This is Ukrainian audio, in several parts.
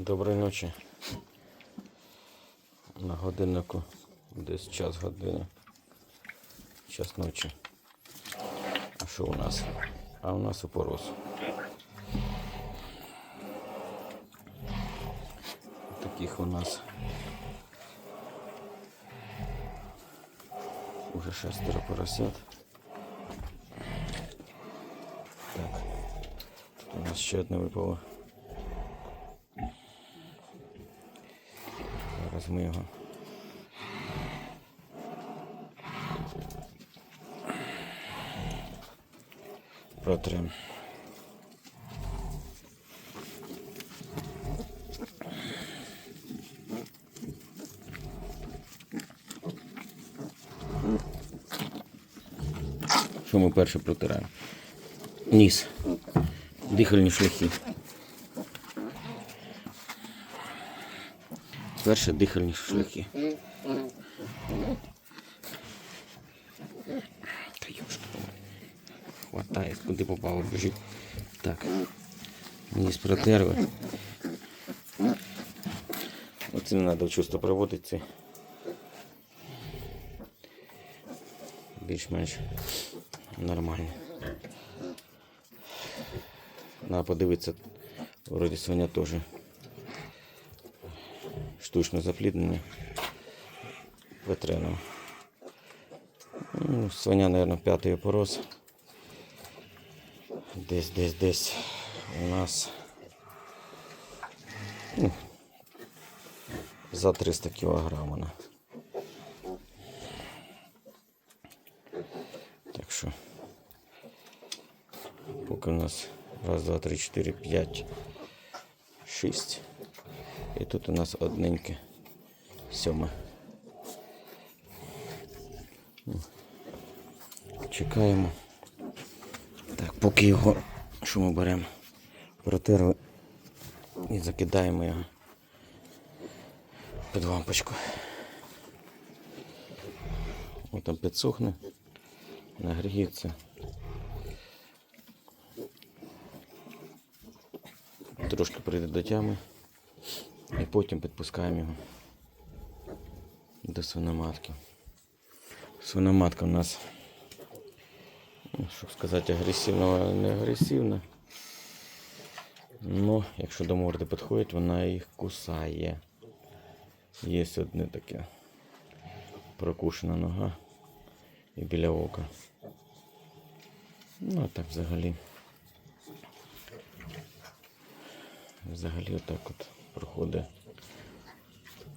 Доброї ночі. На годиннику десь час години. Час ночі. А що у нас? А у нас опорос. Таких у нас уже шестеро поросят. Так. Тут у нас ще одне випало. Зараз ми його. Протрем. Що ми перше протираємо? Ніс. Дихальні шляхи. Перше дихальні шляхи. Та ёшки. Хватає, куди попало, біжить. Так. Ніс протерли. Оце не треба чисто проводити. Більш-менш нормально. Надо подивитися, вроді свиня теж штучно запліднене ветреном. Ну, свиня, мабуть, п'ятий опорос. Десь, десь, десь у нас ну, за 300 кілограм вона. Так що поки у нас раз, два, три, чотири, п'ять, шість. І тут у нас одненьке сьоме. Чекаємо. Так, поки його, що ми беремо, протерли і закидаємо його під лампочку. Ось там підсохне, нагріється. Трошки прийде до тями. І потім підпускаємо його до свиноматки. Свиноматка у нас, ну, щоб сказати, агресивна, не агресивна. Ну, якщо до морди підходить, вона їх кусає. Є одне таке прокушена нога і біля ока. Ну, а так взагалі. Взагалі отак от проходить.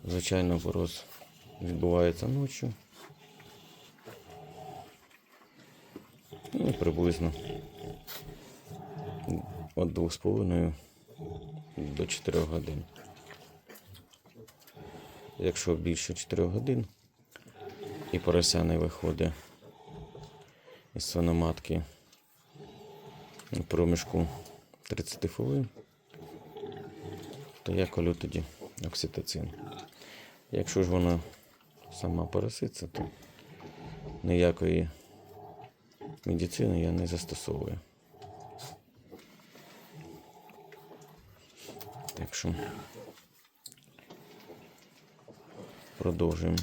Звичайно, порос відбувається ночі. Ну, приблизно від 2,5 до 4 годин. Якщо більше 4 годин і порося не виходить із свиноматки у проміжку 30 хвилин, то я колю тоді окситоцин. Якщо ж вона сама пороситься, то ніякої медицини я не застосовую. Так що продовжуємо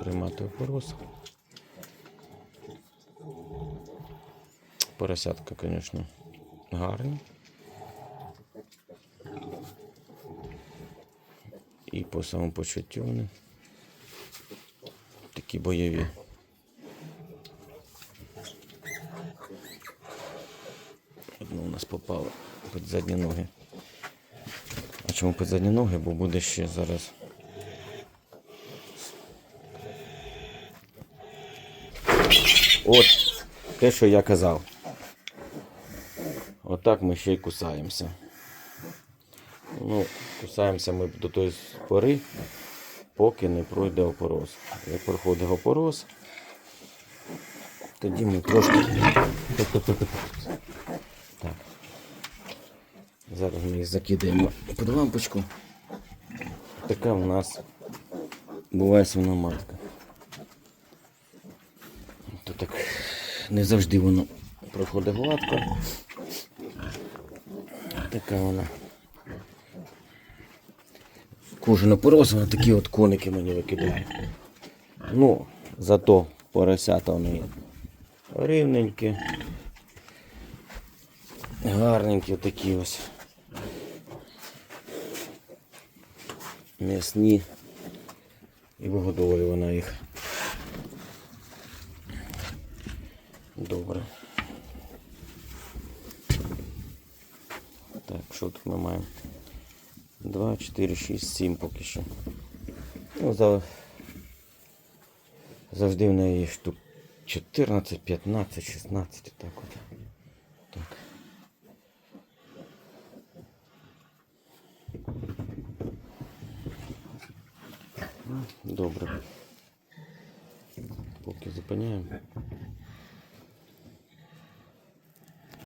приймати опороз. Поросятка, звісно, гарні. І по самопочуттю вони такі бойові. Одно у нас попало під задні ноги. А чому під задні ноги? Бо буде ще зараз. От те, що я казав. Отак ми ще й кусаємося. Ну, кусаємося ми до тої пори, поки не пройде опороз. Як проходить опороз, тоді ми трошки. Так. Зараз ми їх закидаємо під лампочку. Така в нас буває свиноматка. То так не завжди воно проходить гладко. Така вона. Кожен опорос, вона такі от коники мені викидає. Ну, зато поросята вони рівненькі. Гарненькі такі ось. М'ясні. І вигодовує вона їх. Добре. Так, що тут ми маємо? 2, 4, 6, 7 поки що. Ну, за... Завжди в неї штук 14, 15, 16, так от. Так. Ну, Добре. Поки зупиняємо.